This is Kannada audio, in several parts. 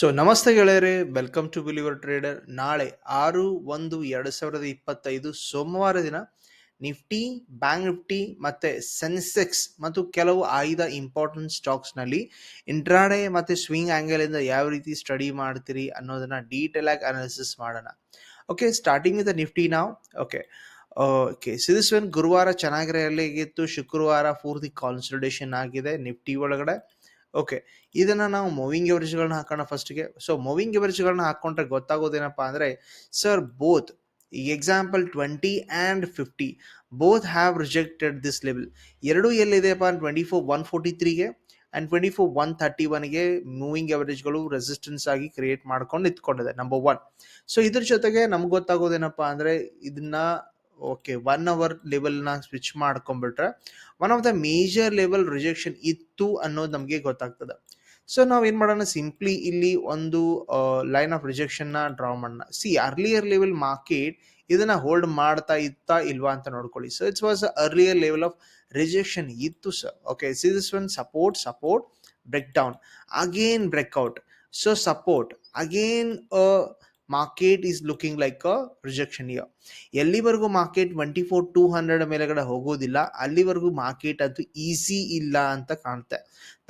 ಸೊ ನಮಸ್ತೆ ಗೆಳೆಯರೆ ವೆಲ್ಕಮ್ ಟು ಬಿಲಿವರ್ ಟ್ರೇಡರ್ ನಾಳೆ ಆರು ಒಂದು ಎರಡು ಸಾವಿರದ ಇಪ್ಪತ್ತೈದು ಸೋಮವಾರ ದಿನ ನಿಫ್ಟಿ ಬ್ಯಾಂಕ್ ನಿಫ್ಟಿ ಮತ್ತೆ ಸೆನ್ಸೆಕ್ಸ್ ಮತ್ತು ಕೆಲವು ಆಯ್ದ ಇಂಪಾರ್ಟೆಂಟ್ ಸ್ಟಾಕ್ಸ್ನಲ್ಲಿ ಮತ್ತು ಸ್ವಿಂಗ್ ಆಂಗಲ್ ಇಂದ ಯಾವ ರೀತಿ ಸ್ಟಡಿ ಮಾಡ್ತೀರಿ ಅನ್ನೋದನ್ನ ಡೀಟೇಲ್ ಆಗಿ ಅನಾಲಿಸಿಸ್ ಮಾಡೋಣ. ಓಕೆ ಸ್ಟಾರ್ಟಿಂಗ್ ವಿತ್ ನಿಫ್ಟಿ ನಾವು okay okay see this one ಗುರುವಾರ ಚೆನ್ನಾಗಿರಲಿಗಿತ್ತು ಶುಕ್ರವಾರ ಪೂರ್ತಿ ಕಾನ್ಸಲ್ಟೇಷನ್ ಆಗಿದೆ ನಿಫ್ಟಿ ಒಳಗಡೆ. ಓಕೆ ಇದನ್ನ ನಾವು ಮೂವಿಂಗ್ ಎವರೇಜ್ಗಳನ್ನ ಹಾಕೋಣ ಫಸ್ಟ್ಗೆ ಸೊ ಮೂವಿಂಗ್ ಎವರೇಜ್ಗಳನ್ನ ಹಾಕೊಂಡ್ರೆ ಗೊತ್ತಾಗೋದೇನಪ್ಪ ಅಂದ್ರೆ ಸರ್ ಬೋತ್ ಈ example twenty and fifty both have rejected this level ಎರಡು ಎಲ್ಲಿದೆಯಪ್ಪ twenty four one forty ತ್ರೀಗೆ and twenty four one thirty ಒನ್ಗೆ moving ಎವರೇಜ್ಗಳು ರೆಸಿಸ್ಟೆನ್ಸ್ ಆಗಿ ಕ್ರಿಯೇಟ್ ಮಾಡ್ಕೊಂಡು ನಿಂತ್ಕೊಂಡಿದೆ ನಂಬರ್ ಒನ್ ಸೊ ಇದ್ರ ಜೊತೆಗೆ ನಮ್ಗೆ ಗೊತ್ತಾಗೋದೇನಪ್ಪ ಅಂದರೆ, ಇದನ್ನ ಓಕೆ ಒನ್ ಅವರ್ ಲೆವೆಲ್ನ switch ಮಾಡ್ಕೊಂಡ್ಬಿಟ್ರೆ one of the major level rejection ಇತ್ತು ಅನ್ನೋದು ನಮಗೆ ಗೊತ್ತಾಗ್ತದೆ. ಸೊ ನಾವು ಏನು ಮಾಡೋಣ? ಸಿಂಪ್ಲಿ ಇಲ್ಲಿ ಒಂದು ಲೈನ್ ಆಫ್ ರಿಜೆಕ್ಷನ್ನ ಡ್ರಾ ಮಾಡೋಣ. ಸಿ ಅರ್ಲಿಯರ್ ಲೆವೆಲ್ ಮಾರ್ಕೆಟ್ ಇದನ್ನ ಹೋಲ್ಡ್ ಮಾಡ್ತಾ ಇತ್ತಾ ಇಲ್ವಾ ಅಂತ ನೋಡ್ಕೊಳ್ಳಿ. So it's was earlier level of rejection ಇತ್ತು sir okay see this one support support break down again breakout so support again market is looking like a rejection here ಎಲ್ಲಿವರೆಗೂ market twenty four two hundred ಮೇಲೆಗಡೆ ಹೋಗೋದಿಲ್ಲ, ಅಲ್ಲಿವರೆಗೂ ಮಾರ್ಕೆಟ್ ಅದು ಈಸಿ ಇಲ್ಲ ಅಂತ ಕಾಣುತ್ತೆ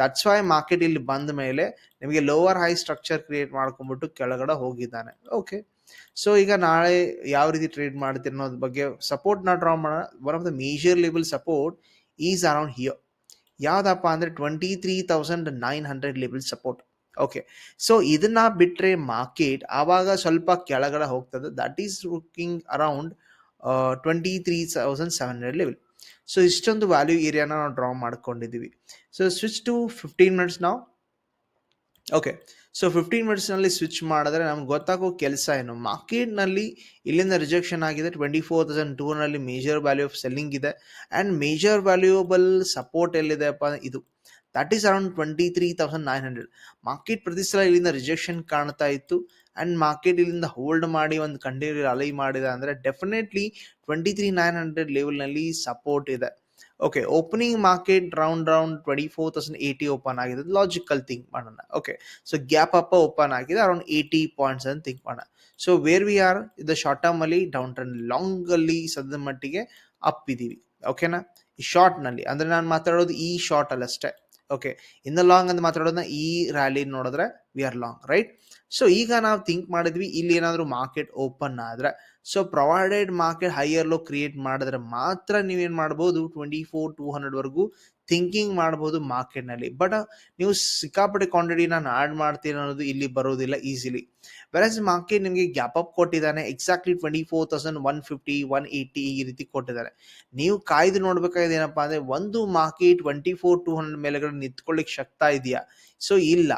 ದಟ್ಸ್ ವೈ ಮಾರ್ಕೆಟ್ ಇಲ್ಲಿ ಬಂದ ಮೇಲೆ ನಿಮಗೆ ಲೋವರ್ ಹೈ ಸ್ಟ್ರಕ್ಚರ್ ಕ್ರಿಯೇಟ್ ಮಾಡ್ಕೊಂಡ್ಬಿಟ್ಟು ಕೆಳಗಡೆ ಹೋಗಿದ್ದಾನೆ. ಓಕೆ ಸೊ ಈಗ ನಾಳೆ ಯಾವ ರೀತಿ ಟ್ರೇಡ್ ಮಾಡ್ತೀರಿ ಅನ್ನೋದ್ರ ಬಗ್ಗೆ ಸಪೋರ್ಟ್ ನಾ ಡ್ರಾ ಮಾಡೋಣ. One of the major level support is around here ಯಾವ್ದಪ್ಪ ಅಂದ್ರೆ twenty three thousand nine hundred level support okay so ಇದನ್ನ ಬಿಟ್ಟರೆ ಮಾರ್ಕೆಟ್ ಆವಾಗ ಸ್ವಲ್ಪ ಕೆಳಗಡೆ ಹೋಗ್ತದೆ. That is looking around twenty three thousand seven hundred level so ಇಷ್ಟೊಂದು ವ್ಯಾಲ್ಯೂ ಏರಿಯಾನ ನಾವು ಡ್ರಾ ಮಾಡ್ಕೊಂಡಿದ್ದೀವಿ. So switch to fifteen minutes ನಾವು ಓಕೆ ಸೊ ಫಿಫ್ಟೀನ್ ಮಿನಿಟ್ಸ್ನಲ್ಲಿ ಸ್ವಿಚ್ ಮಾಡಿದ್ರೆ ನಮ್ಗೆ ಗೊತ್ತಾಗೋ ಕೆಲಸ ಏನು? ಮಾರ್ಕೆಟ್ನಲ್ಲಿ ಇಲ್ಲಿಂದ ರಿಜೆಕ್ಷನ್ ಆಗಿದೆ. ಟ್ವೆಂಟಿ ಫೋರ್ ತೌಸಂಡ್ ಟೂ ನಲ್ಲಿ ಮೇಜರ್ ವ್ಯಾಲ್ಯೂ ಆಫ್ ಸೆಲ್ಲಿಂಗ್ ಇದೆ. ಆ್ಯಂಡ್ ಮೇಜರ್ ವ್ಯಾಲ್ಯೂಯಬಲ್ ಸಪೋರ್ಟ್ ಎಲ್ಲಿದೆಪ್ಪ ಇದು that is around twenty three thousand nine hundred market ಪ್ರತಿ ಸಲ ಇಲ್ಲಿಂದ ರಿಜೆಕ್ಷನ್ ಕಾಣ್ತಾ ಇತ್ತು. ಆ್ಯಂಡ್ ಮಾರ್ಕೆಟ್ ಇಲ್ಲಿಂದ ಹೋಲ್ಡ್ ಮಾಡಿ ಒಂದು ಕಂಟಿನ್ಯೂ ಅಲೈ ಮಾಡಿದೆ ಅಂದರೆ definitely twenty three nine hundred ಲೆವೆಲ್ನಲ್ಲಿ support ಇದೆ. Okay opening market round round twenty four thousand eighty open ಆಗಿದೆ ಲಾಜಿಕಲ್ ಥಿಂಕ್ ಮಾಡೋಣ. Okay so gap up open ಆಗಿದೆ ಅರೌಂಡ್ ಏಯ್ಟಿ ಪಾಯಿಂಟ್ಸ್ ಅಂತ ಥಿಂಕ್ ಮಾಡೋಣ. ಸೊ ವೇರ್ ವಿ ಆರ್ ಇದು ಶಾರ್ಟ್ ಟರ್ಮ್ ಅಲ್ಲಿ ಡೌನ್ ಟ್ರೆಂಡ್ ಲಾಂಗ್ ಅಲ್ಲಿ ಸದ್ಯದ ಮಟ್ಟಿಗೆ ಅಪ್ ಇದ್ದೀವಿ ಓಕೆನಾ ಈ ಶಾರ್ಟ್ನಲ್ಲಿ, ಅಂದ್ರೆ ನಾನು ಮಾತಾಡೋದು ಈ ಶಾರ್ಟ್ ಅಲ್ಲಿ ಅಷ್ಟೇ ಓಕೆ ಇನ್ ಲಾಂಗ್ ಅಂತ ಮಾತಾಡೋದನ್ನ ಈ ರ್ಯಾಲಿ ನೋಡಿದ್ರೆ we are long right so ಈಗ ನಾವು ಥಿಂಕ್ ಮಾಡಿದ್ವಿ ಇಲ್ಲಿ ಏನಾದರೂ ಮಾರ್ಕೆಟ್ ಓಪನ್ ಆದರೆ so provided market higher low create ಮಾಡಿದ್ರೆ ಮಾತ್ರ ನೀವೇನು ಮಾಡ್ಬೋದು ಟ್ವೆಂಟಿ ಫೋರ್ ಟೂ ಹಂಡ್ರೆಡ್ವರೆಗೂ ಥಿಂಕಿಂಗ್ ಮಾಡ್ಬೋದು ಮಾರ್ಕೆಟ್ನಲ್ಲಿ ಬಟ್ ನೀವು ಸಿಕ್ಕಾಪಟ್ಟೆ ಕ್ವಾಂಟಿಟಿ ನಾನು ಆ್ಯಡ್ ಮಾಡ್ತೀನಿ ಅನ್ನೋದು ಇಲ್ಲಿ ಬರೋದಿಲ್ಲ ಈಸಿಲಿ ವೆರಸ್ ಮಾರ್ಕೆಟ್ ನಿಮಗೆ ಗ್ಯಾಪ್ ಅಪ್ ಕೊಟ್ಟಿದ್ದಾನೆ exactly twenty four thousand one fifty one eighty ಈ ರೀತಿ ಕೊಟ್ಟಿದ್ದಾರೆ. ನೀವು ಕಾಯ್ದು ನೋಡ್ಬೇಕಾಗಿದೆ ಏನಪ್ಪಾ ಅಂದ್ರೆ, ಒಂದು market twenty four two hundred ಮೇಲೆಗಡೆ ನಿಂತ್ಕೊಳ್ಳಿಕ್ಕೆ ಶಕ್ತ ಇದೆಯಾ? ಸೊ ಇಲ್ಲ.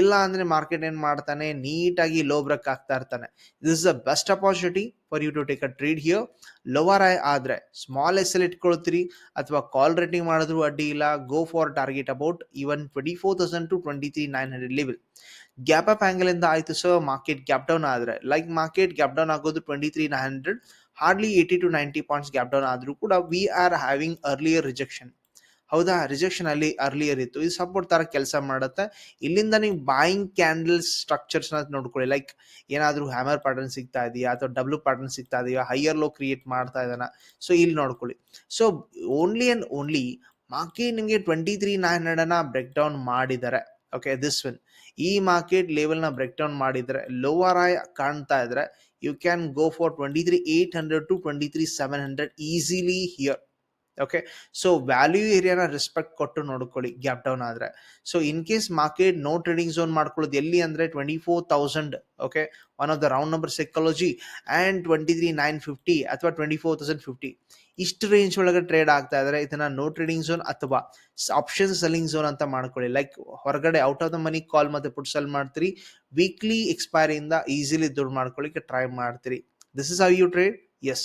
ಇಲ್ಲ ಅಂದ್ರೆ ಮಾರ್ಕೆಟ್ ಏನ್ ಮಾಡ್ತಾನೆ? ನೀಟಾಗಿ ಲೋ ಬ್ರಕ್ ಆಗ್ತಾ ಇರ್ತಾನೆ. This is the best opportunity for you to take a trade here lower high ಆದ್ರೆ ಸ್ಮಾಲ್ ಎಸ್ ಎಲ್ ಇಟ್ಕೊಳ್ತೀರಿ. ಅಥವಾ ಕಾಲ್ ರೇಟಿಂಗ್ ಮಾಡಿದ್ರು ಅಡ್ಡಿ ಇಲ್ಲ. Go for target about even twenty four thousand to twenty three nine hundred level gap up angle ಇಂದ ಆಯ್ತು ಸೊ ಮಾರ್ಕೆಟ್ ಗ್ಯಾಪ್ ಡೌನ್ ಆದ್ರೆ ಲೈಕ್ ಮಾರ್ಕೆಟ್ ಗ್ಯಾಪ್ ಡೌನ್ ಆಗೋದು twenty three nine hundred hardly eighty to ninety points gap down ಆದ್ರೂ ಕೂಡ we are having earlier rejection ಹೌದಾ? ರಿಜೆಕ್ಷನ್ ಅಲ್ಲಿ ಅರ್ಲಿಯರ್ ಇತ್ತು. ಇದು ಸಪೋರ್ಟ್ ತರ ಕೆಲಸ ಮಾಡುತ್ತೆ. ಇಲ್ಲಿಂದ ನೀವು ಬಾಯಿಂಗ್ ಕ್ಯಾಂಡಲ್ ಸ್ಟ್ರಕ್ಚರ್ಸ್ ನೋಡ್ಕೊಳ್ಳಿ. ಲೈಕ್ ಏನಾದ್ರೂ ಹ್ಯಾಮರ್ ಪ್ಯಾಟರ್ನ್ ಸಿಗ್ತಾ ಇದೆಯಾ? ಅಥವಾ ಡಬ್ಲ್ಯೂ ಪ್ಯಾಟರ್ನ್ ಸಿಗ್ತಾ ಇದೆಯಾ? ಹೈಯರ್ ಲೋ ಕ್ರಿಯೇಟ್ ಮಾಡ್ತಾ ಇದ್ದಾನ? ಸೊ ಇಲ್ಲಿ ನೋಡ್ಕೊಳ್ಳಿ. So only and only market ನಿಮಗೆ ಟ್ವೆಂಟಿ ತ್ರೀ ನೈನ್ ಹಂಡ್ರೆಡ್ ಅನ್ನ ಬ್ರೇಕ್ ಡೌನ್ ಮಾಡಿದ್ದಾರೆ. ಓಕೆ ದಿಸ್ ವಿನ್ ಈ ಮಾರ್ಕೆಟ್ ಲೆವೆಲ್ನ ಬ್ರೇಕ್ ಡೌನ್ ಮಾಡಿದರೆ ಲೋವರ್ ಆಯ್ ಕಾಣ್ತಾ ಇದ್ರೆ you can go for twenty three eight hundred to twenty three seven hundred easily here okay so value ಏರಿಯಾನ respect ಕೊಟ್ಟು ನೋಡ್ಕೊಳ್ಳಿ ಗ್ಯಾಪ್ ಡೌನ್ ಆದ್ರೆ. So in case market no trading zone ಮಾಡ್ಕೊಳ್ಳೋದು, ಎಲ್ಲಿ ಅಂದ್ರೆ twenty four thousand okay one of the round number psychology and twenty three nine fifty ಅಥವಾ ಟ್ವೆಂಟಿ ಫೋರ್ ತೌಸಂಡ್ ಫಿಫ್ಟಿ ಇಷ್ಟು ರೇಂಜ್ ಒಳಗೆ ಟ್ರೇಡ್ ಆಗ್ತಾ ಇದ್ರೆ, ಇದನ್ನ ನೋ ಟ್ರೇಡಿಂಗ್ ಝೋನ್ ಅಥವಾ ಆಪ್ಷನ್ ಸೆಲ್ಲಿಂಗ್ ಝೋನ್ ಅಂತ ಮಾಡ್ಕೊಳ್ಳಿ. ಲೈಕ್ ಹೊರಗಡೆ out of the money call ಮತ್ತೆ ಪುಟ್ ಸೆಲ್ ಮಾಡ್ತೀರಿ ವೀಕ್ಲಿ ಎಕ್ಸ್ಪೈರಿಯಿಂದ ಈಸಿಲಿ ದುಡ್ಡು ಮಾಡ್ಕೊಳ್ಳಿಕ್ಕೆ ಟ್ರೈ ಮಾಡ್ತೀರಿ. This is how you trade yes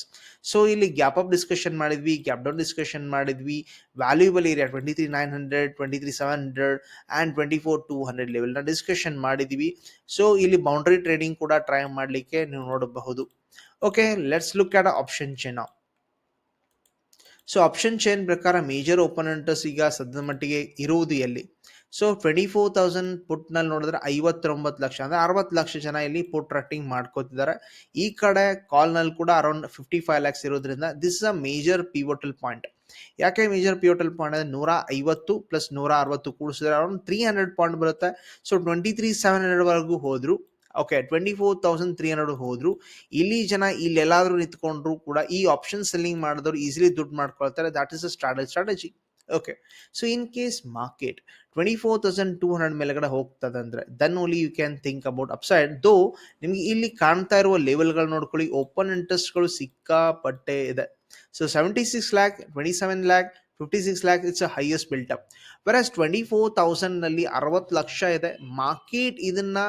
so ಇಲ್ಲಿ ಗ್ಯಾಪ್ ಅಪ್ ಡಿಸ್ಕಷನ್ ಮಾಡಿದ್ವಿ ಗ್ಯಾಪ್ ಡೌನ್ ಡಿಸ್ಕಷನ್ ಮಾಡಿದ್ವಿ. Valuable area twenty three nine hundred twenty three seven hundred and twenty four two hundred ಲೆವೆಲ್ನ discussion ಮಾಡಿದ್ವಿ. ಸೊ ಇಲ್ಲಿ ಬೌಂಡ್ರಿ ಟ್ರೇಡಿಂಗ್ ಕೂಡ ಟ್ರೈ ಮಾಡಲಿಕ್ಕೆ ನೀವು ನೋಡಬಹುದು. Okay let's look at option chain so option chain ಪ್ರಕಾರ ಮೇಜರ್ ಓಪನೆಂಟಸ್ ಈಗ ಸದ್ಯದ ಮಟ್ಟಿಗೆ ಇರುವುದು ಎಲ್ಲಿ? ಸೊ ಟ್ವೆಂಟಿ ಫೋರ್ ತೌಸಂಡ್ ಪುಟ್ನಲ್ಲಿ ನೋಡಿದ್ರೆ ಐವತ್ತೊಂಬತ್ತು ಲಕ್ಷ. ಅಂದರೆ ಅರವತ್ತು ಲಕ್ಷ ಜನ ಇಲ್ಲಿ ಪುಟ್ ರಟ್ಟಿಂಗ್ ಮಾಡ್ಕೋತಿದ್ದಾರೆ. ಈ ಕಡೆ ಕಾಲ್ನಲ್ಲಿ ಕೂಡ ಅರೌಂಡ್ ಫಿಫ್ಟಿ ಫೈವ್ ಲ್ಯಾಕ್ಸ್ ಇರೋದ್ರಿಂದ this is a major pivotal point ಯಾಕೆ ಮೇಜರ್ ಪಿವೋಟಲ್ ಪಾಯಿಂಟ್ ಅಂದರೆ ನೂರ ಐವತ್ತು ಪ್ಲಸ್ ನೂರ ಅರವತ್ತು ಕೂಡಿಸಿದ್ರೆ ಅರೌಂಡ್ ತ್ರೀ ಹಂಡ್ರೆಡ್ ಪಾಯಿಂಟ್ ಬರುತ್ತೆ. ಸೊ ಟ್ವೆಂಟಿ ತ್ರೀ ಸೆವೆನ್ ಹಂಡ್ರೆಡ್ವರೆಗೂ ಹೋದ್ರು. Okay twenty four thousand three hundred ಹೋದ್ರು. ಇಲ್ಲಿ ಜನ ಇಲ್ಲೆಲ್ಲಾದ್ರೂ ನಿಂತ್ಕೊಂಡ್ರು ಕೂಡ ಈ ಆಪ್ಷನ್ ಸೆಲ್ಲಿಂಗ್ ಮಾಡಿದವರು ಈಸಿಲಿ ದುಡ್ಡು ಮಾಡ್ಕೊಳ್ತಾರೆ. That is a strategy okay so in case market twenty four thousand two hundred ಮೇಲೆಗಡೆ ಹೋಗ್ತದೆ ಅಂದರೆ then only you can think about upside though ನಿಮಗೆ ಇಲ್ಲಿ ಕಾಣ್ತಾ ಇರುವ ಲೆವೆಲ್ಗಳು ನೋಡ್ಕೊಳ್ಳಿ ಓಪನ್ ಇಂಟ್ರೆಸ್ಟ್ಗಳು ಸಿಕ್ಕಾಪಟ್ಟೆ ಇದೆ. So seventy six lakh twenty seven lakh fifty six lakh it's highest built up versus twenty four ತೌಸಂಡ್ನಲ್ಲಿ ಅರವತ್ತು ಲಕ್ಷ ಇದೆ ಮಾರ್ಕೆಟ್ ಇದನ್ನ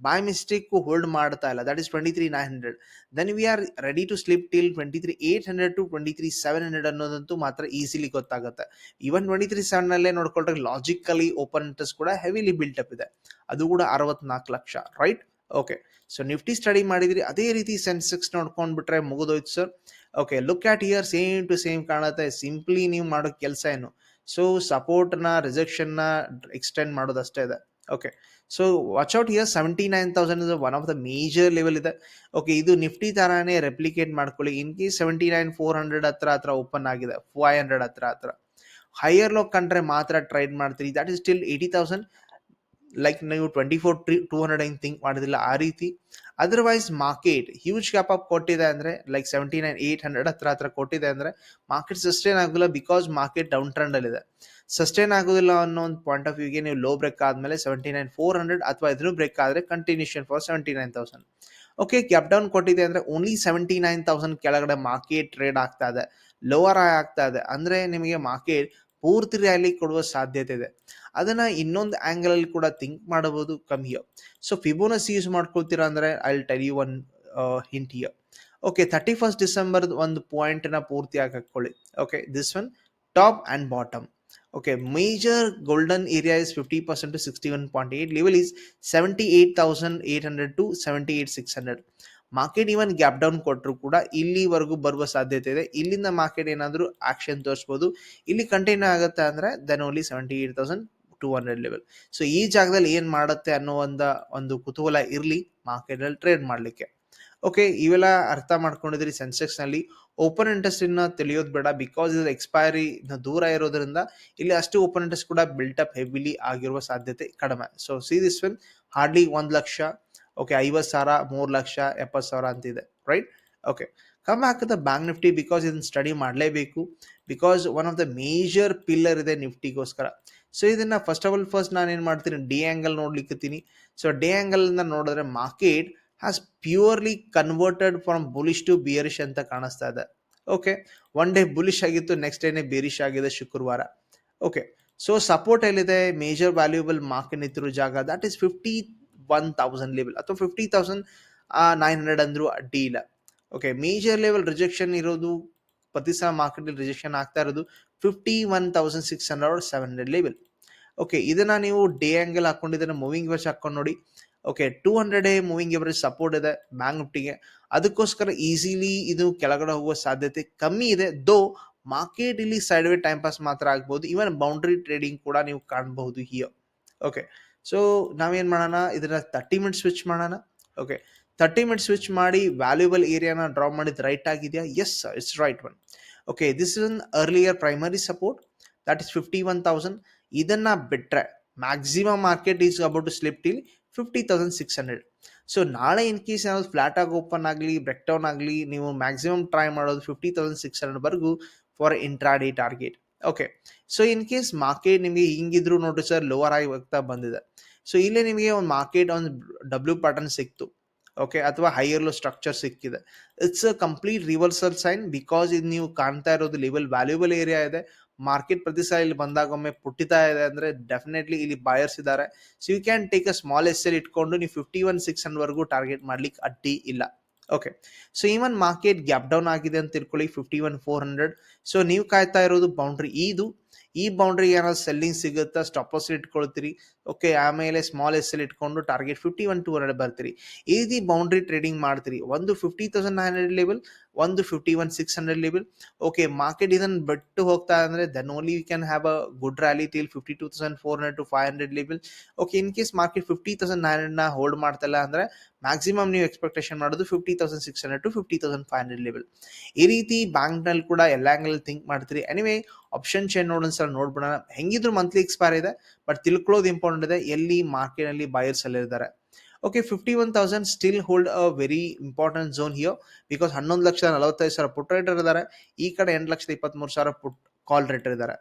ಬೈ ಮಿಸ್ಟೇಕ್ ಹೋಲ್ಡ್ ಮಾಡ್ತಾ ಇಲ್ಲ that is twenty three nine hundred then we are ready to slip till twenty three eight hundred to twenty three seven hundred ಅನ್ನೋದಂತೂ ಮಾತ್ರ ಈಸಿಲಿ ಗೊತ್ತಾಗುತ್ತೆ. ಇವನ್ ಟ್ವೆಂಟಿ ತ್ರೀ ಸೆವೆನ್ನಲ್ಲೇ ನೋಡ್ಕೊಂಡ್ರೆ ಲಾಜಿಕಲಿ ಓಪನ್ ಇಂಟ್ರೆಸ್ಟ್ ಕೂಡ ಹೆವಿಲಿ ಬಿಲ್ಟ್ ಅಪ್ ಇದೆ. ಅದು ಕೂಡ ಅರವತ್ನಾಲ್ಕು lakh right okay so Nifty study ಮಾಡಿದ್ರಿ. ಅದೇ ರೀತಿ ಸೆನ್ಸೆಕ್ಸ್ ನೋಡ್ಕೊಂಡ್ಬಿಟ್ರೆ ಮುಗಿದೋಯ್ತು sir okay look at here same to same ಕಾಣುತ್ತೆ. ಸಿಂಪ್ಲಿ ನೀವು ಮಾಡೋ ಕೆಲಸ ಏನು? ಸೊ ಸಪೋರ್ಟ್ನ ರಿಜೆಕ್ಷನ್ನ ಎಕ್ಸ್ಟೆಂಡ್ ಮಾಡೋದಷ್ಟೇ ಇದೆ. Okay so watch out here seventy nine thousand is one of the major level ಇದೆ. ಓಕೆ ಇದು ನಿಫ್ಟಿ ಥರಾನೇ ರೆಪ್ಲಿಕೇಟ್ ಮಾಡ್ಕೊಳ್ಳಿ. In case seventy nine four hundred ಹತ್ರ ಹತ್ರ ಓಪನ್ ಆಗಿದೆ ಫೈವ್ ಹಂಡ್ರೆಡ್ ಹತ್ರ ಹತ್ರ. ಹೈಯರ್ ಲೋ ಕಂಡ್ರೆ ಮಾತ್ರ ಟ್ರೈಡ್ ಮಾಡ್ತೀರಿ. That is still eighty thousand like ನೀವು twenty four three two hundred ಹಿಂಗೆ ಥಿಂಕ್ ಮಾಡೋದಿಲ್ಲ ಆ ರೀತಿ. Otherwise market huge gap up ಕೊಟ್ಟಿದೆ ಅಂದರೆ like seventy nine eight hundred ಹತ್ರ ಹತ್ರ ಕೊಟ್ಟಿದೆ ಅಂದರೆ ಮಾರ್ಕೆಟ್ ಸಸ್ಟೈನ್ ಆಗೋಲ್ಲ ಬಿಕಾಸ್ ಮಾರ್ಕೆಟ್ ಡೌನ್ ಟ್ರೆಂಡಲ್ಲಿದೆ ಸಸ್ಟೈನ್ ಆಗೋದಿಲ್ಲ ಅನ್ನೋ ಒಂದು ಪಾಯಿಂಟ್ ಆಫ್ ವ್ಯೂಗೆ ನೀವು ಲೋ ಬ್ರೇಕ್ ಆದಮೇಲೆ ಸೆವೆಂಟಿ ನೈನ್ ಫೋರ್ ಹಂಡ್ರೆಡ್ ಅಥವಾ ಇದ್ರೂ ಬ್ರೇಕ್ ಆದರೆ continuation for seventy nine thousand okay gap down ಕೊಟ್ಟಿದೆ ಅಂದರೆ ಓನ್ಲಿ ಸೆವೆಂಟಿ ನೈನ್ ತೌಸಂಡ್ ಕೆಳಗಡೆ ಮಾರ್ಕೆಟ್ ಟ್ರೇಡ್ ಆಗ್ತಾ ಇದೆ. ಲೋವರ್ ಆಗ್ತಾ ಇದೆ. ಅಂದರೆ ನಿಮಗೆ ಮಾರ್ಕೆಟ್ ಪೂರ್ತಿ ರ್ಯಾಲಿ ಕೊಡುವ ಸಾಧ್ಯತೆ ಇದೆ. ಅದನ್ನ ಇನ್ನೊಂದು ಆಂಗಲ್ ಅಲ್ಲಿ ಕೂಡ ಥಿಂಕ್ ಮಾಡಬಹುದು ಕಮ್ಮಿ ಸೊ ಫಿಬೋನಸ್ ಯೂಸ್ ಮಾಡ್ಕೊಳ್ತೀರಾ ಅಂದ್ರೆ I tell you one hint here okay thirty first December ಒಂದು ಪಾಯಿಂಟ್ನ ಪೂರ್ತಿಯಾಗಿ ಹಾಕೊಳ್ಳಿ okay this one top and bottom okay major golden area is fifty percent to sixty one point eight level is seventy eight thousand eight hundred to seventy eight six hundred market even gap down ಕೊಟ್ಟರು ಕೂಡ ಇಲ್ಲಿವರೆಗೂ ಬರುವ ಸಾಧ್ಯತೆ ಇದೆ. ಇಲ್ಲಿಂದ ಮಾರ್ಕೆಟ್ ಏನಾದರೂ ಆಕ್ಷನ್ ತೋರಿಸ್ಬೋದು. ಇಲ್ಲಿ ಕಂಟಿನ್ಯೂ ಆಗುತ್ತೆ ಅಂದರೆ then only seventy eight thousand two hundred level so ಈ ಜಾಗದಲ್ಲಿ ಏನು ಮಾಡುತ್ತೆ ಅನ್ನೋ ಒಂದು ಒಂದು ಕುತೂಹಲ ಇರಲಿ ಮಾರ್ಕೆಟಲ್ಲಿ ಟ್ರೇಡ್ ಮಾಡಲಿಕ್ಕೆ. ಓಕೆ ಇವೆಲ್ಲ ಅರ್ಥ ಮಾಡ್ಕೊಂಡಿದ್ರಿ ಸೆನ್ಸೆಕ್ಸ್ನಲ್ಲಿ ಓಪನ್ ಇಂಟ್ರೆಸ್ಟ್ ಇನ್ನ ತಿಳಿಯೋದು ಬೇಡ. ಬಿಕಾಸ್ ಇದು ಎಕ್ಸ್ಪೈರಿ ದೂರ ಇರೋದ್ರಿಂದ ಇಲ್ಲಿ ಅಷ್ಟು ಓಪನ್ ಇಂಟ್ರೆಸ್ಟ್ ಕೂಡ ಬಿಲ್ಟಪ್ ಹೆವಿಲಿ ಆಗಿರುವ ಸಾಧ್ಯತೆ ಕಡಿಮೆ. So see this win hardly ಒಂದು ಲಕ್ಷ. ಓಕೆ ಐವತ್ತು ಸಾವಿರ, ಮೂರು ಲಕ್ಷ, ಎಪ್ಪತ್ತು ಸಾವಿರ ಅಂತಿದೆ ರೈಟ್ ಓಕೆ ಕಮ್ ಹಾಕಿದ ಬ್ಯಾಂಕ್ ನಿಫ್ಟಿ ಬಿಕಾಸ್ ಇದನ್ನು ಸ್ಟಡಿ ಮಾಡಲೇಬೇಕು. Because one of the major pillar ಇದೆ ನಿಫ್ಟಿಗೋಸ್ಕರ ಸೊ ಇದನ್ನ ಫಸ್ಟ್ ಆಫ್ ಆಲ್ ಫಸ್ಟ್ ನಾನು ಏನು ಮಾಡ್ತೀನಿ? ಡಿ ಆ್ಯಂಗಲ್ ನೋಡ್ಲಿಕ್ಕತ್ತೀನಿ ಸೊ ಡಿ ಆ್ಯಂಗಲ್ನ ನೋಡಿದ್ರೆ market has purely converted from bullish to bearish ಅಂತ ಕಾಣಿಸ್ತಾ ಇದೆ. ಓಕೆ ಒನ್ ಡೇ ಬುಲಿಶ್ ಆಗಿತ್ತು ನೆಕ್ಸ್ಟ್ ಡೇನೇ ಬೇರಿಶ್ ಆಗಿದೆ ಶುಕ್ರವಾರ. ಓಕೆ ಸೊ ಸಪೋರ್ಟ್ ಎಲ್ಲಿದೆ? ಮೇಜರ್ ವ್ಯಾಲ್ಯೂಬಲ್ ಮಾರ್ಕೆಟ್ ನಿಂತಿರೋ ಜಾಗ. That is fifty one thousand level ಅಥವಾ ಫಿಫ್ಟಿ ತೌಸಂಡ್ ನೈನ್ ಹಂಡ್ರೆಡ್ ಅಂದ್ರು ಅಡ್ಡಿ ಇಲ್ಲ ಓಕೆ ಮೇಜರ್ ಲೆವೆಲ್ ರಿಜೆಕ್ಷನ್ ಇರೋದು ಪ್ರತಿ ಸಲ ಮಾರ್ಕೆಟಲ್ಲಿ ರಿಜೆಕ್ಷನ್ ಆಗ್ತಾ ಇರೋದು fifty one thousand six hundred seven hundred level okay ಇದನ್ನ ನೀವು ಡೇ ಆ್ಯಂಗಲ್ ಹಾಕೊಂಡಿದ್ರೆ ಮೂವಿಂಗ್ ಎವರೇಜ್ ಹಾಕೊಂಡು ನೋಡಿ. Okay two hundred moving average support ಇದೆ ಬ್ಯಾಂಕ್ ನಿಫ್ಟಿಗೆ ಅದಕ್ಕೋಸ್ಕರ ಈಸಿಲಿ ಇದು ಕೆಳಗಡೆ ಹೋಗುವ ಸಾಧ್ಯತೆ ಕಮ್ಮಿ ಇದೆ ದೋ ಮಾರ್ಕೆಟ್ ಇಲ್ಲಿ ಸೈಡ್ ವೇ ಟೈಮ್ ಪಾಸ್ ಮಾತ್ರ ಆಗ್ಬೋದು. ಇವನ್ ಬೌಂಡ್ರಿ ಟ್ರೇಡಿಂಗ್ ಕೂಡ ನೀವು ಕಾಣಬಹುದು ಹಿಯರ್ ಓಕೆ ಸೊ ನಾವೇನು ಮಾಡೋಣ? ಇದನ್ನ ತರ್ಟಿ ಮಿನಿಟ್ ಸ್ವಿಚ್ ಮಾಡೋಣ. ಓಕೆ ತರ್ಟಿ ಮಿನಿಟ್ ಸ್ವಿಚ್ ಮಾಡಿ ವ್ಯಾಲ್ಯೂಬಲ್ ಏರಿಯಾನ ಡ್ರಾ ಮಾಡಿದ್ ರೈಟ್ ಆಗಿದೆಯಾ? Yes it's right one okay this is an earlier primary support that is fifty one thousand ಇದನ್ನು ಬಿಟ್ಟರೆ maximum market is about to slip till fifty thousand six hundred so ನಾಳೆ ಇನ್ ಕೇಸ್ ಏನಾದ್ರು ಫ್ಲಾಟ್ ಆಗಿ ಓಪನ್ ಆಗಲಿ ಬ್ರೆಕ್ ಡೌನ್ ಆಗಲಿ ನೀವು ಮ್ಯಾಕ್ಸಿಮಮ್ ಟ್ರೈ ಮಾಡೋದು fifty thousand six ಹಂಡ್ರೆಡ್ವರೆಗೂ for intraday target okay so in case market ನಿಮಗೆ ಹಿಂಗಿದ್ರು ನೋಡಿ ಸರ್ ಲೋವರ್ ಆಗಿ ಹೋಗ್ತಾ ಬಂದಿದೆ. ಸೊ ಇಲ್ಲೇ ನಿಮಗೆ ಒಂದು ಮಾರ್ಕೆಟ್ ಒಂದು ಡಬ್ಲ್ಯೂ ಪ್ಯಾಟರ್ನ್ ಸಿಕ್ತು. ಓಕೆ ಅಥವಾ ಹೈಯರ್ ಲೋ ಸ್ಟ್ರಕ್ಚರ್ ಸಿಕ್ಕಿದೆ. It's a complete reversal sign because ಇದು ನೀವು ಕಾಣ್ತಾ ಇರೋದು ಲೆವೆಲ್ ವ್ಯಾಲ್ಯೂಬಲ್ ಏರಿಯಾ ಇದೆ. ಮಾರ್ಕೆಟ್ ಪ್ರತಿ ಸಲ ಇಲ್ಲಿ ಬಂದಾಗೊಮ್ಮೆ ಪುಟ್ಟಿತಾ ಇದೆ ಅಂದ್ರೆ ಡೆಫಿನೆಟ್ಲಿ ಇಲ್ಲಿ ಬಾಯರ್ಸ್ ಇದ್ದಾರೆ. So you can take a small S L ಇಟ್ಕೊಂಡು ನೀವು ಫಿಫ್ಟಿ ಒನ್ ಸಿಕ್ಸ್ ಹಂಡ್ರೆಡ್ವರೆಗೂ ಟಾರ್ಗೆಟ್ ಮಾಡ್ಲಿಕ್ಕೆ ಅಡ್ಡಿ ಇಲ್ಲ. Okay so even market gap down ಆಗಿದೆ ಅಂತ ತಿಳ್ಕೊಳ್ಳಿ. Fifty one four hundred so ನೀವು ಕಾಯ್ತಾ ಇರೋದು ಬೌಂಡ್ರಿ ಇದು. ಈ ಬೌಂಡ್ರಿ ಏನಾದ್ರು ಸೆಲ್ಲಿಂಗ್ ಸಿಗುತ್ತಾ? ಸ್ಟಾಪ್ ಲಾಸ್ ಇಟ್ಕೊಳ್ತೀರಿ. ಓಕೆ ಆಮೇಲೆ ಸ್ಮಾಲ್ ಎಸ್ ಎಲ್ ಇಟ್ಕೊಂಡು target fifty one two hundred ಬರ್ತೀರಿ. ಈ ರೀತಿ ಬೌಂಡ್ರಿ ಟ್ರೇಡಿಂಗ್ ಮಾಡ್ತೀರಿ. ಒಂದು fifty thousand nine hundred level ಒಂದು fifty one six hundred level okay market ಇದನ್ನು ಬಿಟ್ಟು ಹೋಗ್ತಾ ಅಂದರೆ then only you can have a good rally till fifty two thousand four hundred to five hundred level okay in case market fifty thousand nine ಹಂಡ್ರೆಡ್ನ hold ಮಾಡ್ತಲ್ಲ ಅಂದರೆ ಮ್ಯಾಕ್ಸಿಮಮ್ ನೀವು ಎಕ್ಸ್ಪೆಕ್ಟೇಷನ್ ಮಾಡೋದು fifty thousand six hundred to fifty thousand five hundred level ಈ ರೀತಿ ಬ್ಯಾಂಕ್ನಲ್ಲಿ ಕೂಡ ಎಲ್ಲ ಆ್ಯಂಗಲ್ ಥಿಂಕ್ ಮಾಡ್ತೀರಿ. ಎನಿವೇ ಆಪ್ಷನ್ ಚೇನ್ ನೋಡೋಣ ಸಲ ನೋಡ್ಬಿಡೋಣ. ಹೆಂಗಿದ್ರು ಮಂತ್ಲಿ ಎಕ್ಸ್ಪೈರ್ ಇದೆ ಬಟ್ ತಿಳ್ಕೊಳ್ಳೋದು ಇಂಪಾರ್ಟೆಂಟ್ ಇದೆ, ಎಲ್ಲಿ ಮಾರ್ಕೆಟ್ನಲ್ಲಿ ಬಾಯರ್ಸ್ ಅಲ್ಲಿ ಇದ್ದಾರೆ okay fifty one thousand still hold a very important zone here because ಹನ್ನೊಂದು ಲಕ್ಷದ ನಲವತ್ತೈದು ಸಾವಿರ ಪುಟ್ ರೈಟರ್ ಇದ್ದಾರೆ. ಈ ಕಡೆ ಎಂಟು ಲಕ್ಷದ ಇಪ್ಪತ್ತ್ಮೂರು ಸಾವಿರ ಪುಟ್ ಕಾಲ್ ರೇಟರ್ ಇದ್ದಾರೆ.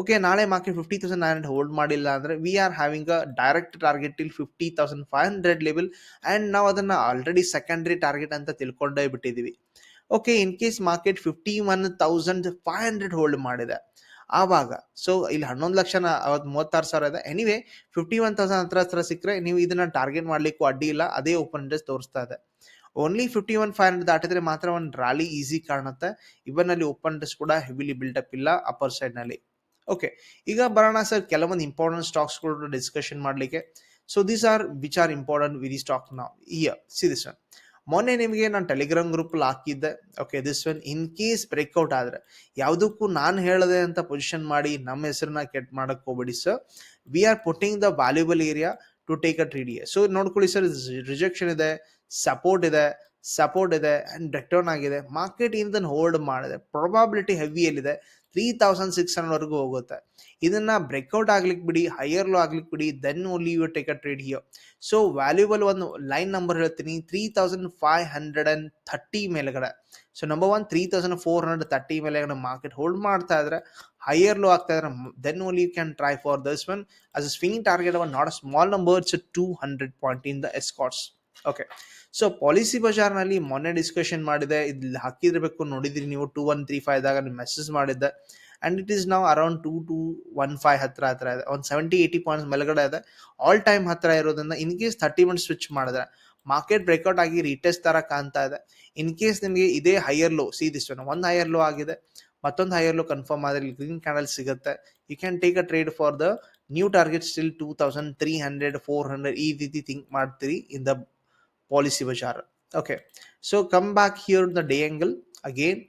ಓಕೆ ನಾಳೆ market fifty thousand nine hundred hold ಮಾಡಿಲ್ಲ ಅಂದರೆ we are having a direct target till fifty thousand five hundred level and ನಾವು ಅದನ್ನು ಆಲ್ರೆಡಿ ಸೆಕೆಂಡ್ರಿ ಟಾರ್ಗೆಟ್ ಅಂತ ತಿಳ್ಕೊಂಡೇ ಬಿಟ್ಟಿದ್ದೀವಿ. Okay in case market fifty one thousand five hundred hold ಮಾಡಿದೆ. ಆವಾಗ ಸೊ ಇಲ್ಲಿ ಹನ್ನೊಂದು ಲಕ್ಷನ ಅವತ್ತು ಮೂವತ್ತಾರು ಸಾವಿರ ಇದೆ. ಎನಿವೆ ಫಿಫ್ಟಿ ಒನ್ ತೌಸಂಡ್ ಹತ್ರ ಹತ್ರ ಸಿಕ್ಕರೆ ನೀವು ಇದನ್ನ ಟಾರ್ಗೆಟ್ ಮಾಡ್ಲಿಕ್ಕೂ ಅಡ್ಡಿ ಇಲ್ಲ, ಅದೇ ಓಪನ್ ಇಂಟ್ರೆಸ್ಟ್ ತೋರಿಸ್ತಾ ಇದೆ. Only fifty one five hundred ದಾಟಿದ್ರೆ ಮಾತ್ರ ಒಂದು ರ್ಯಾಲಿ ಈಸಿ ಕಾಣುತ್ತೆ. ಇವನ್ನಲ್ಲಿ ಓಪನ್ ಇಂಟ್ರೆಸ್ಟ್ ಕೂಡ ಹೆವಿಲಿ ಬಿಲ್ಡಪ್ ಇಲ್ಲ ಅಪ್ಪರ್ ಸೈಡ್ನಲ್ಲಿ ಓಕೆ ಈಗ ಬರೋಣ ಸರ್ ಕೆಲವೊಂದು ಇಂಪಾರ್ಟೆಂಟ್ ಸ್ಟಾಕ್ಸ್ಗಳು ಡಿಸ್ಕಷನ್ ಮಾಡಲಿಕ್ಕೆ. So these are which are important very stock ನಾವು ಇಯರ್ ಸಿ ದಿಸ್ ಒನ್ ಮೊನ್ನೆ ನಿಮಗೆ ನಾನು ಟೆಲಿಗ್ರಾಮ್ ಗ್ರೂಪಲ್ಲಿ ಹಾಕಿದ್ದೆ. Okay this one in case breakout ಆದರೆ. ಯಾವುದಕ್ಕೂ ನಾನು ಹೇಳದೆ ಅಂತ ಪೊಸಿಷನ್ ಮಾಡಿ ನಮ್ಮ ಹೆಸರನ್ನ ಕೆಟ್ ಮಾಡಕ್ಕೆ ಹೋಗ್ಬೇಡಿ sir we are putting the valuable area to take a trade so ನೋಡ್ಕೊಳ್ಳಿ ಸರ್ ರಿಜೆಕ್ಷನ್ ಇದೆ ಸಪೋರ್ಟ್ ಇದೆ ಸಪೋರ್ಟ್ ಇದೆ ಆ್ಯಂಡ್ ರಿಟರ್ನ್ ಆಗಿದೆ. ಮಾರ್ಕೆಟ್ ಇದನ್ನು ಹೋಲ್ಡ್ ಮಾಡಿದೆ. ಪ್ರೊಬಾಬಿಲಿಟಿ ಹೆವಿಯಲ್ಲಿದೆ ತ್ರೀ ತೌಸಂಡ್ ಸಿಕ್ಸ್ ಹಂಡ್ರೆಡ್ವರೆಗೂ ಹೋಗುತ್ತೆ. ಇದನ್ನ ಬ್ರೇಕ್ಔಟ್ ಆಗ್ಲಿಕ್ಕೆ ಬಿಡಿ ಹೈಯರ್ ಲೋ ಆಗ್ಲಿಕ್ಕೆ ಬಿಡಿ then only you take a trade here so valuable ಒಂದು ಲೈನ್ ನಂಬರ್ ಹೇಳ್ತೀನಿ three thousand five hundred and thirty ಮೇಲೆಗಡೆ. So number one three thousand four hundred thirty ಮೇಲೆಗಡೆ ಮಾರ್ಕೆಟ್ ಹೋಲ್ಡ್ ಮಾಡ್ತಾ ಇದ್ರೆ ಹೈಯರ್ ಲೋ ಆಗ್ತಾ ಇದ್ರೆ then only you can try for this one as a swing target one not a small number it's two hundred point in the Escorts okay so policy ಬಜಾರ್ನಲ್ಲಿ ಮೊನ್ನೆ ಡಿಸ್ಕಷನ್ ಮಾಡಿದೆ. ಇಲ್ಲಿ ಹಾಕಿದಿರಬೇಕು ನೋಡಿದ್ರಿ ನೀವು. ಟೂ ಒನ್ ತ್ರೀ ಫೈವ್ ದಾಗ ನೀವು ಮೆಸೇಜ್ ಮಾಡಿದ್ದೆ. And it is now around two two one five ಹತ್ರ ಹತ್ರ ಇದೆ. ಒಂದು ಸೆವೆಂಟಿ ಏಯ್ಟಿ ಪಾಯಿಂಟ್ಸ್ ಮೇಲ್ಗಡೆ ಇದೆ. ಆಲ್ ಟೈಮ್ ಹತ್ರ ಇರೋದ್ರಿಂದ in case thirty minute switch ಮಾಡಿದ್ರೆ ಮಾರ್ಕೆಟ್ ಬ್ರೇಕ್ಔಟ್ ಆಗಿ ರೀಟೆಸ್ಟ್ ತರ ಕಾಣ್ತಾ ಇದೆ. ಇನ್ ಕೇಸ್ ನಿಮಗೆ ಇದೇ ಹೈಯರ್ ಲೋ ಸಿ ದಿಸ್ ಒಂದು ಹೈಯರ್ ಲೋ ಆಗಿದೆ. ಮತ್ತೊಂದು ಹೈಯರ್ ಲೋ ಕನ್ಫರ್ಮ್ ಆದರೆ ಗ್ರೀನ್ ಕ್ಯಾಂಡಲ್ ಸಿಗುತ್ತೆ. You can take a trade for the new target still two thousand three hundred four hundred ಈ ರೀತಿ ಥಿಂಕ್ ಮಾಡ್ತೀರಿ. In the Policy Bazaar okay so come back here the day angle again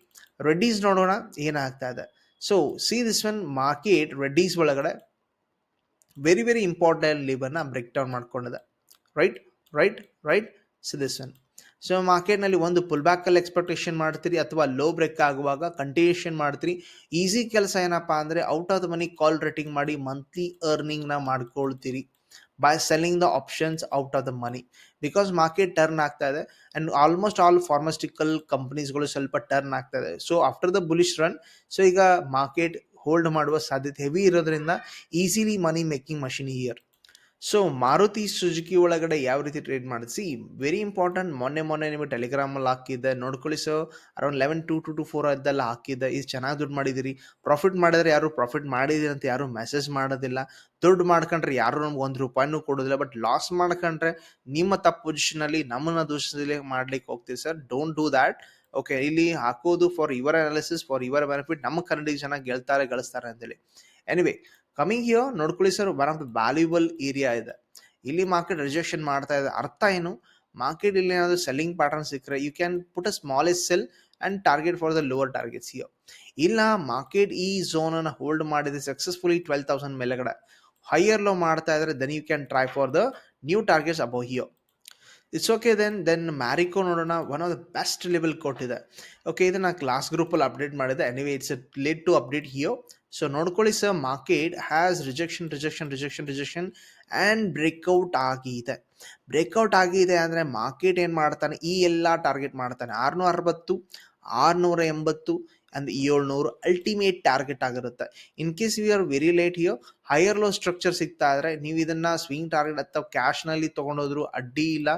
Reddy's ನೋಡೋಣ, ಏನಾಗ್ತಾ ಇದೆ. So see this one market Reddy's ಒಳಗಡೆ ವೆರಿ ವೆರಿ ಇಂಪಾರ್ಟೆಂಟ್ ಲಿವರ್ನ ಬ್ರೇಕ್ ಡೌನ್ ಮಾಡ್ಕೊಂಡಿದೆ. Right right right see this one so ಮಾರ್ಕೆಟ್ನಲ್ಲಿ ಒಂದು ಪುಲ್ ಬ್ಯಾಕಲ್ಲಿ ಎಕ್ಸ್ಪೆಕ್ಟೇಷನ್ ಮಾಡ್ತೀರಿ ಅಥವಾ ಲೋ ಬ್ರೇಕ್ ಆಗುವಾಗ ಕಂಟಿನ್ಯೂಷನ್ ಮಾಡ್ತೀರಿ. ಈಸಿ ಕೆಲಸ ಏನಪ್ಪ ಅಂದರೆ out of the money call rating ಮಾಡಿ ಮಂತ್ಲಿ ಅರ್ನಿಂಗ್ನ ಮಾಡ್ಕೊಳ್ತೀರಿ. By selling the options out of the money because market turn ಆಗ್ತಾ ಇದೆ ಆ್ಯಂಡ್ ಆಲ್ಮೋಸ್ಟ್ ಆಲ್ ಫಾರ್ಮಸ್ಟಿಕಲ್ ಕಂಪ್ನೀಸ್ಗಳು ಸ್ವಲ್ಪ ಟರ್ನ್ ಆಗ್ತಾ ಇದೆ. So after the bullish run so ಈಗ ಮಾರ್ಕೆಟ್ ಹೋಲ್ಡ್ ಮಾಡುವ ಸಾಧ್ಯತೆ ಹೆವಿ ಇರೋದ್ರಿಂದ easily money making machine year so Maruti Suzuki ಒಳಗಡೆ ಯಾವ ರೀತಿ ಟ್ರೇಡ್ ಮಾಡಿಸಿ? ವೆರಿ ಇಂಪಾರ್ಟೆಂಟ್ ಮೊನ್ನೆ ಮೊನ್ನೆ ನಿಮಗೆ ಟೆಲಿಗ್ರಾಮಲ್ಲಿ ಹಾಕಿದ್ದೆ. ನೋಡ್ಕೊಳ್ಳಿ so around eleven two two two four ಅದೆಲ್ಲ ಹಾಕಿದ್ದೆ. ಇದು ಚೆನ್ನಾಗಿ ದುಡ್ಡು ಮಾಡಿದಿರಿ ಪ್ರಾಫಿಟ್ ಮಾಡಿದ್ರೆ ಯಾರು ಪ್ರಾಫಿಟ್ ಮಾಡಿದಿರಿ ಅಂತ ಯಾರು ಮೆಸೇಜ್ ಮಾಡೋದಿಲ್ಲ. ದುಡ್ಡು ಮಾಡ್ಕೊಂಡ್ರೆ ಯಾರು ನಮ್ಗೆ ಒಂದು ರೂಪಾಯಿನೂ ಕೊಡೋದಿಲ್ಲ. ಬಟ್ ಲಾಸ್ ಮಾಡ್ಕೊಂಡ್ರೆ ನಿಮ್ಮ ತಪ್ಪು ಪೊಸಿಷನಲ್ಲಿ ನಮ್ಮನ್ನ ದೂಷಿಸಲಿ ಮಾಡ್ಲಿಕ್ಕೆ ಹೋಗ್ತೀವಿ sir don't do that okay ಇಲ್ಲಿ ಹಾಕೋದು for your analysis for your benefit ನಮ್ಮ ಕನ್ನಡಿಗೆ ಚೆನ್ನಾಗಿ ಗೆಲ್ತಾರೆ ಗಳಿಸ್ತಾರೆ ಅಂತೇಳಿ. ಎನಿವೆ ಕಮಿಂಗ್ ಹಿಯರ್ ನೋಡ್ಕೊಳ್ಳಿ sir one of the valuable area ಇದೆ. ಇಲ್ಲಿ ಮಾರ್ಕೆಟ್ ರಿಜೆಕ್ಷನ್ ಮಾಡ್ತಾ ಇದೆ. ಅರ್ಥ ಏನು? ಮಾರ್ಕೆಟ್ ಇಲ್ಲಿ ಏನಾದರೂ ಸೆಲ್ಲಿಂಗ್ ಪ್ಯಾಟರ್ನ್ ಸಿಕ್ಕರೆ you can put a smallest sell and target for the lower targets here ಇಲ್ಲ ಮಾರ್ಕೆಟ್ ಈ ಝೋನನ್ನು ಹೋಲ್ಡ್ ಮಾಡಿದೆ ಸಕ್ಸಸ್ಫುಲಿ ಟ್ವೆಲ್ ತೌಸಂಡ್ ಮೇಲೆಗಡೆ. ಹೈಯರ್ ಲೋ ಮಾಡ್ತಾ ಇದ್ರೆ then you can try for the new targets above here it's okay then then Marico ನೋಡೋಣ one of the best level ಕೊಟ್ಟಿದೆ ಓಕೆ ಇದನ್ನ ಕ್ಲಾಸ್ ಗ್ರೂಪಲ್ಲಿ ಅಪ್ಡೇಟ್ ಮಾಡಿದೆ. Anyway it's late to update here so ನೋಡ್ಕೊಳ್ಳಿ sir market has rejection rejection rejection rejection and breakout ಆಗಿದೆ. ಬ್ರೇಕ್ಔಟ್ ಆಗಿದೆ ಅಂದರೆ ಮಾರ್ಕೆಟ್ ಏನು ಮಾಡ್ತಾನೆ? ಈ ಎಲ್ಲ ಟಾರ್ಗೆಟ್ ಮಾಡ್ತಾನೆ. ಆರುನೂರ ಅರವತ್ತು ಆರುನೂರ ಎಂಬತ್ತು ಅಂಡ್ ಏಳ್ನೂರು ಅಲ್ಟಿಮೇಟ್ ಟಾರ್ಗೆಟ್ ಆಗಿರುತ್ತೆ. In case you are very late here higher low structure ಸಿಗ್ತಾ ಇದ್ರೆ ನೀವು ಇದನ್ನ ಸ್ವಿಂಗ್ ಟಾರ್ಗೆಟ್ ಅಥವಾ ಕ್ಯಾಶ್ನಲ್ಲಿ ತೊಗೊಂಡೋದ್ರು ಅಡ್ಡಿ ಇಲ್ಲ.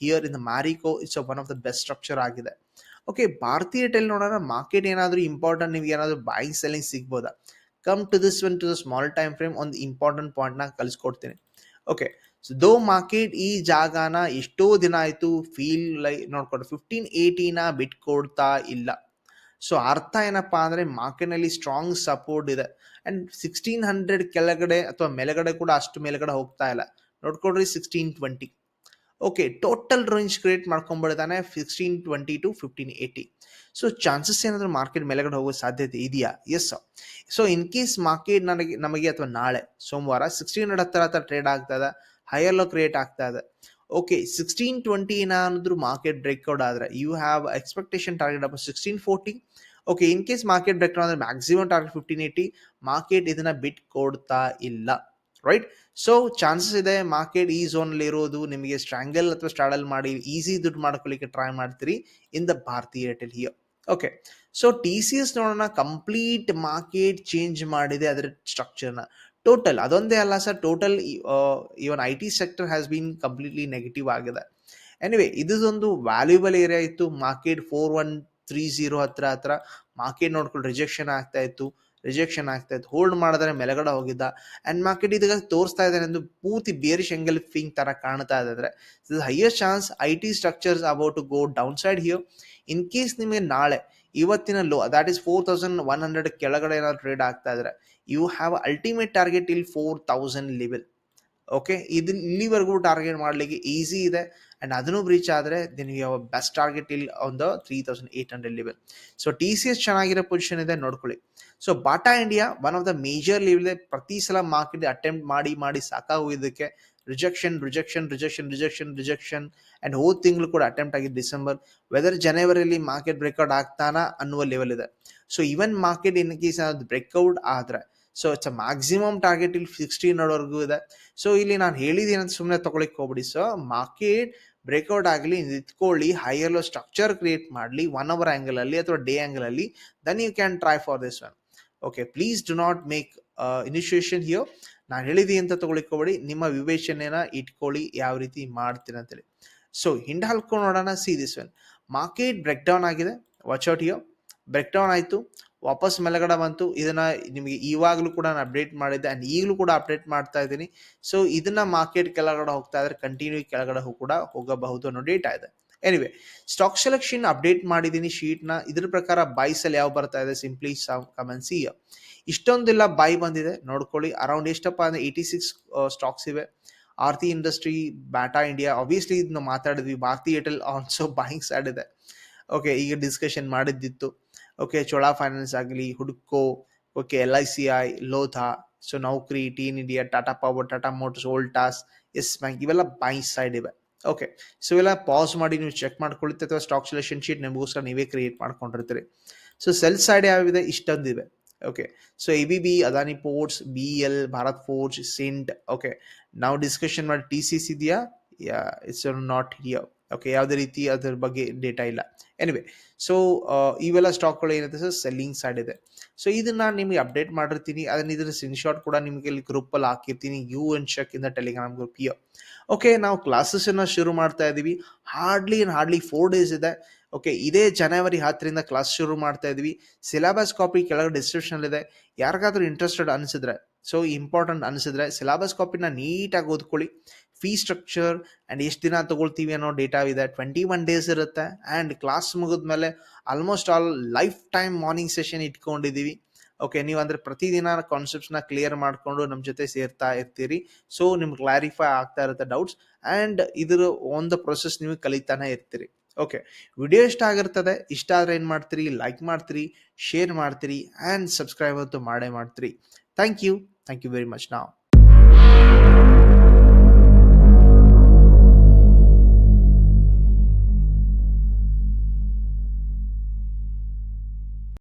Here in the Marico it's one of the best structure ಆಗಿದೆ. ಓಕೆ ಭಾರತೀಯ ಟೆಲ್ ನೋಡೋಣ ಮಾರ್ಕೆಟ್ ಏನಾದರೂ ಇಂಪಾರ್ಟೆಂಟ್ ನಿಮ್ಗೆ ಏನಾದರೂ ಬೈಂಗ್ ಸೆಲ್ಲಿಂಗ್ ಸಿಗ್ಬೋದಾ? Come to this one to the small time frame ಒಂದು ಇಂಪಾರ್ಟೆಂಟ್ ಪಾಯಿಂಟ್ನ ಕಲಿಸ್ಕೊಡ್ತೀನಿ ಓಕೆ ಸೊ ದೋ ಮಾರ್ಕೆಟ್ ಈ ಜಾಗನ ಎಷ್ಟೋ ದಿನ ಆಯಿತು ಫೀಲ್ ಲೈ ನೋಡ್ಕೊಂಡು ಫಿಫ್ಟೀನ್ ಏಯ್ಟಿನ ಬಿಟ್ಕೊಡ್ತಾ ಇಲ್ಲ. ಸೊ ಅರ್ಥ ಏನಪ್ಪಾ ಅಂದರೆ ಮಾರ್ಕೆಟ್ನಲ್ಲಿ ಸ್ಟ್ರಾಂಗ್ ಸಪೋರ್ಟ್ ಇದೆ. ಆ್ಯಂಡ್ ಸಿಕ್ಸ್ಟೀನ್ ಹಂಡ್ರೆಡ್ ಕೆಳಗಡೆ ಅಥವಾ ಮೇಲೆಗಡೆ ಕೂಡ ಅಷ್ಟು ಮೇಲೆಗಡೆ ಹೋಗ್ತಾ ಇಲ್ಲ. ನೋಡ್ಕೊಡ್ರಿ sixteen twenty okay total range create ಮಾಡ್ಕೊಂಬಿಡ್ತಾನೆ sixteen twenty to fifteen eighty so chances ಏನಾದರೂ ಮಾರ್ಕೆಟ್ ಮೇಲೆಗಡೆ ಹೋಗೋ ಸಾಧ್ಯತೆ ಇದೆಯಾ? Yes so in case market ನನಗೆ, ನಮಗೆ ಅಥವಾ ನಾಳೆ ಸೋಮವಾರ ಸಿಕ್ಸ್ಟೀನ್ ಹಂಡ್ರೆಡ್ ಹತ್ತಿರ ಹತ್ರ ಟ್ರೇಡ್ ಆಗ್ತದೆ ಹೈಯರ್ ಕ್ರಿಯೇಟ್ ಆಗ್ತಾ ಇದೆ. ಓಕೆ ಸಿಕ್ಸ್ಟೀನ್ ಟ್ವೆಂಟಿ ಏನಾದ್ರು ಮಾರ್ಕೆಟ್ ಬ್ರೇಕ್ಔಟ್ ಆದರೆ you have expectation target up sixteen forty okay in case market breakout ಅಂದರೆ maximum target fifteen eighty market ಇದನ್ನ ಬಿಟ್ ಕೊಡ್ತಾ ಇಲ್ಲ. ರೈಟ್ ಸೊ ಚಾನ್ಸಸ್ ಇದೆ ಮಾರ್ಕೆಟ್ ಈ ಝೋನಲ್ಲಿ ಇರೋದು, ನಿಮಗೆ ಸ್ಟ್ರಾಂಗಲ್ ಅಥವಾ ಸ್ಟ್ರಾಡಲ್ ಮಾಡಿ ಈಸಿ ದುಡ್ಡು ಮಾಡ್ಕೊಳ್ಳಿಕ್ಕೆ ಟ್ರೈ ಮಾಡ್ತೀರಿ in the Bharti Airtel here okay so T C S ನೋಡೋಣ ಕಂಪ್ಲೀಟ್ ಮಾರ್ಕೆಟ್ ಚೇಂಜ್ ಮಾಡಿದೆ ಅದರ ಸ್ಟ್ರಕ್ಚರ್ನ ಟೋಟಲ್ ಅದೊಂದೇ ಅಲ್ಲ sir total even I T sector has been completely negative ಆಗಿದೆ. ಎನಿವೆ ಇದೊಂದು ವ್ಯಾಲ್ಯೂಬಲ್ ಏರಿಯಾ ಇತ್ತು. Market four one three zero ಹತ್ರ ಹತ್ರ ಮಾರ್ಕೆಟ್ ನೋಡ್ಕೊಂಡು ರಿಜೆಕ್ಷನ್ ಆಗ್ತಾ ಇತ್ತು. ರಿಜೆಕ್ಷನ್ ಆಗ್ತಾ ಇತ್ತು. ಹೋಲ್ಡ್ ಮಾಡಿದ್ರೆ ಮೆಲಗಡೆ ಹೋಗಿದ್ದ. ಆ್ಯಂಡ್ ಮಾರ್ಕೆಟ್ ಇದೀಗ ತೋರಿಸ್ತಾ ಇದ್ದಾನೆ ಎಂದು ಪೂರ್ತಿ ಬೇರಿಶ್ ಫಿಂಗ್ ಥರ ಕಾಣ್ತಾ ಇದೆ ಅಂದರೆ highest chance I T structures about to go down side here in case ನಿಮಗೆ ನಾಳೆ ಇವತ್ತಿನ low that is four thousand one hundred ಕೆಳಗಡೆ ಏನಾದ್ರು ಟ್ರೇಡ್ ಆಗ್ತಾ ಇದ್ರೆ ಯು ಹ್ಯಾವ್ ಅಲ್ಟಿಮೇಟ್ ಟಾರ್ಗೆಟ್ ಇಲ್ ಫೋರ್ ತೌಸಂಡ್ ಲೆವೆಲ್ ಓಕೆ ಇದು ಇಲ್ಲಿವರೆಗೂ ಟಾರ್ಗೆಟ್ ಮಾಡಲಿಕ್ಕೆ ಈಸಿ ಇದೆ. ಆ್ಯಂಡ್ ಅದನ್ನು ರೀಚ್ ಆದರೆ ಹ್ಯಾವ್ ಬೆಸ್ಟ್ ಟಾರ್ಗೆಟ್ ಇಲ್ಲಿ ಒಂದು three thousand eight hundred level so T C S ಚೆನ್ನಾಗಿರೋ ಪೊಸಿಷನ್ ಇದೆ, ನೋಡ್ಕೊಳ್ಳಿ. So Bata India one of the major level ಪ್ರತಿ ಸಲ ಮಾರ್ಕೆಟ್ ಅಟೆಂಪ್ಟ್ ಮಾಡಿ ಮಾಡಿ ಸಾಕಾಗೋದಕ್ಕೆ rejection rejection rejection rejection rejection and ಹೋದ ತಿಂಗಳು ಕೂಡ ಅಟೆಂಪ್ಟ್ ಆಗಿದೆ ಡಿಸೆಂಬರ್ ವೆದರ್ ಜನವರಿಯಲ್ಲಿ ಮಾರ್ಕೆಟ್ ಬ್ರೇಕ್ಔಟ್ ಆಗ್ತಾನಾ ಅನ್ನುವ ಲೆವೆಲ್ ಇದೆ. So even market in case ಅದು ಬ್ರೇಕ್ಔಟ್ ಆದರೆ so it's a maximum target ಇಲ್ಲಿ ಸಿಕ್ಸ್ಟೀನ್ ವರೆಗೂ ಇದೆ. ಸೊ ಇಲ್ಲಿ ನಾನು ಹೇಳಿದ್ದೀನಿ ಅಂತ ಸುಮ್ಮನೆ ತಗೊಳಿಕ್ ಹೋಗ್ಬಿಡಿ. ಸೊ ಮಾರ್ಕೆಟ್ ಬ್ರೇಕ್ಔಟ್ ಆಗಲಿ ನಿಂತ್ಕೊಳ್ಳಿ ಹೈಯರ್ ಲೋ ಸ್ಟ್ರಕ್ಚರ್ ಕ್ರಿಯೇಟ್ ಮಾಡಲಿ ಒನ್ ಅವರ್ ಆ್ಯಂಗಲ್ ಅಲ್ಲಿ ಅಥವಾ ಡೇ ಆ್ಯಂಗಲ್ ಅಲ್ಲಿ then you can try for this one okay please do not make initiation here ನಾನು ಹೇಳಿದಿ ಅಂತ ತಗೊಳಿಕೋಬೇಡಿ ನಿಮ್ಮ ವಿವೇಚನೆನ ಇಟ್ಕೊಳ್ಳಿ, ಯಾವ ರೀತಿ ಮಾಡ್ತೀನಿ ಅಂತೇಳಿ. ಸೊ ಹಿಂಡ್ ಹಾಲ್ಕೊಂಡು ನೋಡೋಣ see this one market break down ಆಗಿದೆ. Watch out here break down ಆಯಿತು. ವಾಪಸ್ ಮೇಲಗಡೆ ಬಂತು. ಇದನ್ನ ನಿಮಗೆ ಇವಾಗಲೂ ಕೂಡ ನಾನು ಅಪ್ಡೇಟ್ ಮಾಡಿದ್ದೆ ಆ್ಯಂಡ್ ಈಗಲೂ ಕೂಡ ಅಪ್ಡೇಟ್ ಮಾಡ್ತಾ ಇದ್ದೀನಿ. ಸೊ ಇದನ್ನ ಮಾರ್ಕೆಟ್ ಕೆಳಗಡೆ ಹೋಗ್ತಾ ಇದ್ರೆ ಕಂಟಿನ್ಯೂ ಕೆಳಗಡೆ ಕೂಡ ಹೋಗಬಹುದು ಅನ್ನೋ ಡೇಟಾ ಇದೆ. ಎನಿವೆ ಸ್ಟಾಕ್ ಸೆಲೆಕ್ಷನ್ ಅಪ್ಡೇಟ್ ಮಾಡಿದ್ದೀನಿ ಶೀಟ್ನ. ಇದ್ರ ಪ್ರಕಾರ ಬೈಸಲ್ಲಿ ಯಾವ ಬರ್ತಾ ಇದೆ ಸಿಂಪ್ಲಿ ಕಮೆನ್ಸಿ ಇಷ್ಟೊಂದೆಲ್ಲ ಬೈ ಬಂದಿದೆ. ನೋಡ್ಕೊಳ್ಳಿ ಅರೌಂಡ್ ಎಷ್ಟಪ್ಪ ಅಂದರೆ ಏಯ್ಟಿ ಸಿಕ್ಸ್ ಸ್ಟಾಕ್ಸ್ ಇವೆ. Aarti industry Bata India obviously ಇದನ್ನ ಮಾತಾಡಿದ್ವಿ. Bharti Airtel also buying side ಇದೆ. ಓಕೆ ಈಗ ಡಿಸ್ಕಷನ್ ಮಾಡಿದ್ದಿತ್ತು. ಓಕೆ ಚೋಳಾ ಫೈನಾನ್ಸ್ ಆಗಲಿ ಹುಡ್ಕೋ okay L I C I Lodha so Naukri teen India Tata Power Tata Motors Voltas Yes Bank ಇವೆಲ್ಲ ಬಾಯಿಂಗ್ ಸೈಡ್ ಇವೆ. ಓಕೆ ಸೊ ಇವೆಲ್ಲ ಪಾಸ್ ಮಾಡಿ ನೀವು ಚೆಕ್ ಮಾಡ್ಕೊಳ್ಳುತ್ತೆ ಅಥವಾ ಸ್ಟಾಕ್ ಸೆಲೆಕ್ಷನ್ ಶೀಟ್ ನಿಮಗೋಸ್ಕರ ನೀವೇ ಕ್ರಿಯೇಟ್ ಮಾಡ್ಕೊಂಡಿರ್ತೀರಿ. ಸೊ ಸೆಲ್ ಸೈಡ್ ಯಾವಿದೆ ಇಷ್ಟೊಂದಿವೆ okay so A B B Adani ports B L Bharat forge ಸಿಂಟ್ okay ನಾವು ಡಿಸ್ಕಷನ್ ಮಾಡಿ ಟಿ ಸಿ ಸಿ ಇದೆಯಾ? ಇಟ್ಸ್ ನಾಟ್ ಹಿಯರ್ ಓಕೆ ಯಾವುದೇ ರೀತಿ ಅದ್ರ ಬಗ್ಗೆ ಡೇಟಾ ಇಲ್ಲ. ಎನಿವೆ ಸೊ ಇವೆಲ್ಲ ಸ್ಟಾಕ್ಗಳು ಏನಿದೆ ಸರ್ ಸೆಲ್ಲಿಂಗ್ ಸೈಡ್ ಇದೆ. ಸೊ ಇದನ್ನ ನಿಮಗೆ ಅಪ್ಡೇಟ್ ಮಾಡಿರ್ತೀನಿ. ಅದನ್ನ ಇದ್ರ ಸ್ಕ್ರೀನ್ಶಾಟ್ ಕೂಡ ನಿಮಗೆ ಇಲ್ಲಿ ಗ್ರೂಪಲ್ಲಿ ಹಾಕಿರ್ತೀನಿ. ಯು ಎನ್ ಶಕ್ ಇಂದ ಟೆಲಿಗ್ರಾಮ್ ಗ್ರೂಪ್ ಯು ಓಕೆ ನಾವು ಕ್ಲಾಸಸ್ಸನ್ನು ಶುರು ಮಾಡ್ತಾ ಇದ್ದೀವಿ ಹಾರ್ಡ್ಲಿ ಹಾರ್ಡ್ಲಿ ಫೋರ್ ಡೇಸ್ ಇದೆ. ಓಕೆ ಇದೇ ಜನವರಿ ಹತ್ತರಿಂದ ಕ್ಲಾಸ್ ಶುರು ಮಾಡ್ತಾ ಇದೀವಿ. ಸಿಲೆಬಸ್ ಕಾಪಿ ಕೆಳಗೆ ಡಿಸ್ಕ್ರಿಪ್ಷನ್ ಇದೆ. ಯಾರಿಗಾದ್ರೂ ಇಂಟ್ರೆಸ್ಟೆಡ್ ಅನಿಸಿದ್ರೆ ಸೊ ಇಂಪಾರ್ಟೆಂಟ್ ಅನಿಸಿದ್ರೆ ಸಿಲೆಬಸ್ ಕಾಪಿನ ನೀಟಾಗಿ ಓದ್ಕೊಳ್ಳಿ. ಫೀ ಸ್ಟ್ರಕ್ಚರ್ ಆ್ಯಂಡ್ ಎಷ್ಟು ದಿನ ತೊಗೊಳ್ತೀವಿ ಅನ್ನೋ ಡೇಟಾ ಇದೆ. ಟ್ವೆಂಟಿ ಒನ್ ಡೇಸ್ ಇರುತ್ತೆ. ಆ್ಯಂಡ್ ಕ್ಲಾಸ್ ಮುಗಿದ್ಮೇಲೆ almost all life time morning session ಇಟ್ಕೊಂಡಿದ್ದೀವಿ ಓಕೆ ನೀವು ಅಂದರೆ ಪ್ರತಿದಿನ ಕಾನ್ಸೆಪ್ಟ್ಸ್ನ ಕ್ಲಿಯರ್ ಮಾಡಿಕೊಂಡು ನಮ್ಮ ಜೊತೆ ಸೇರ್ತಾ ಇರ್ತೀರಿ. ಸೊ ನಿಮ್ಗೆ ಕ್ಲಾರಿಫೈ ಆಗ್ತಾ ಇರುತ್ತೆ ಡೌಟ್ಸ್ ಆ್ಯಂಡ್ ಇದ್ರ ಆನ್ ದ ಪ್ರೊಸೆಸ್ ನೀವು ಕಲಿತಾನೆ ಇರ್ತೀರಿ. ಓಕೆ ವಿಡಿಯೋ ಇಷ್ಟ ಆಗಿರ್ತದೆ. ಇಷ್ಟ ಆದರೆ ಏನು ಮಾಡ್ತೀರಿ? ಲೈಕ್ ಮಾಡ್ತೀರಿ ಶೇರ್ ಮಾಡ್ತೀರಿ ಆ್ಯಂಡ್ ಸಬ್ಸ್ಕ್ರೈಬ್ ಅಂತೂ ಮಾಡೇ ಮಾಡ್ತೀರಿ. Thank you thank you very much ನಾವು